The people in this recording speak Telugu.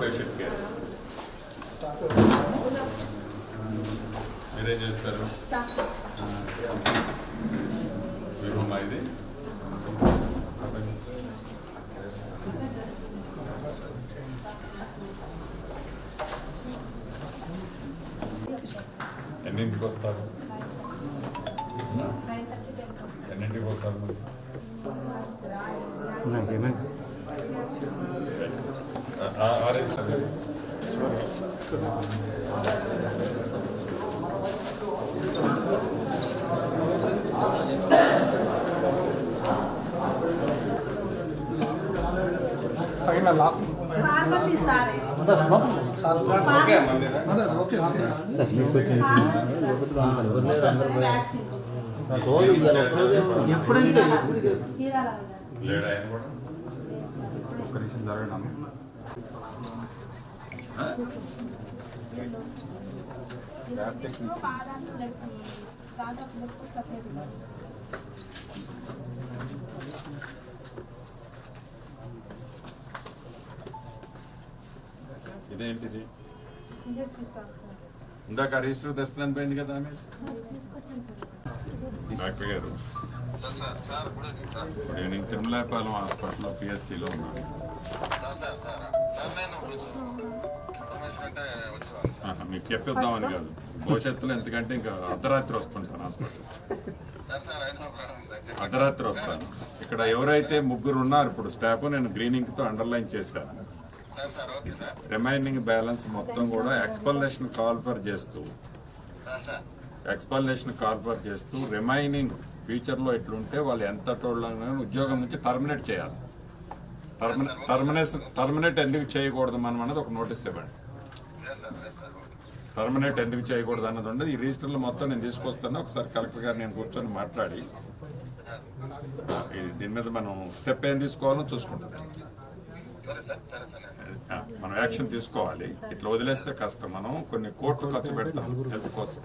పేషెంట్ కేర్ మీరేం చేస్తారు? మీ రూమ్ ఇది? ఎన్నింటికి వస్తారు? ఎన్నింటికి వస్తారు మరి? లాక్ ఫార్మసీ సార్ ఎప్పుడైతే? లేడా ఆయన కూడా. ఒక్క నిమిషం జరగడం ఇదేంటిది? ఇందాక రిజిస్టర్ తెస్తున్నాను పోయింది కదా ఆమె? డాక్టర్ గారు. నేను తిరుమలాపాలెం హాస్పిటల్లో పిఎస్సిలో ఉన్నాను. మీకు చెప్పిద్దామని కాదు. భవిష్యత్తులో ఎందుకంటే ఇంకా అర్ధరాత్రి వస్తుంటాను హాస్పిటల్. అర్ధరాత్రి వస్తాను. ఇక్కడ ఎవరైతే ముగ్గురు ఉన్నారు ఇప్పుడు స్టాఫ్ నేను గ్రీనింగ్తో అండర్లైన్ చేశాను. రిమైనింగ్ బ్యాలెన్స్ మొత్తం కూడా ఎక్స్పల్నేషన్ కాల్ఫర్ చేస్తూ ఎక్స్పల్నేషన్ కాల్ఫర్ చేస్తూ రిమైనింగ్ ఫ్యూచర్లో ఎట్లుంటే వాళ్ళు ఎంత టోళ్ళని ఉద్యోగం నుంచి టర్మినేట్ చేయాలి. టర్మినేట్ టర్మినేట్ ఎందుకు చేయకూడదు మనం అన్నది ఒక నోటీస్ ఇవ్వండి. టర్మినేట్ ఎందుకు చేయకూడదు అన్నది ఉండదు. ఈ రిజిస్టర్లో మొత్తం నేను తీసుకొస్తాను ఒకసారి కలెక్టర్ గారు నేను కూర్చొని మాట్లాడి ఇది దీని మీద మనం స్టెప్ ఏం తీసుకోవాలో చూసుకుంటుంది మనం యాక్షన్ తీసుకోవాలి. ఇట్లా వదిలేస్తే కష్టం. మనం కొన్ని కోట్లు ఖర్చు పెడతాం హెల్త్ కోసం.